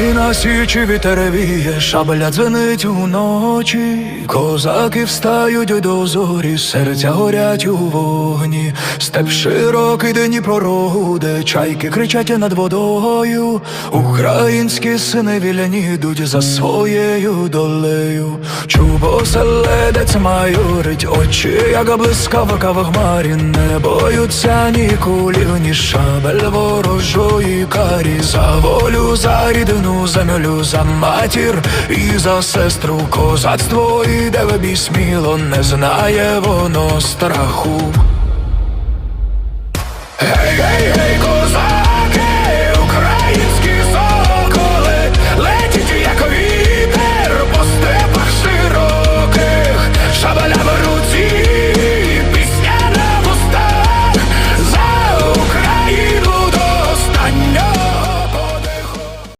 Ей на січі вітер віє, шабля дзвенить уночі, козаки встають до зорі, серця горять у вогні, степ широкий день пророде, чайки кричать над водою, українські сини вільні йдуть за своєю долею. Чубо селедець майорить, очі, як блискавка в хмарі, не боються ні кулів, ні шабель ворожої карі. За волю, за рідну землю, за матір і за сестру козацтво іде в бій сміло, не знає воно страху.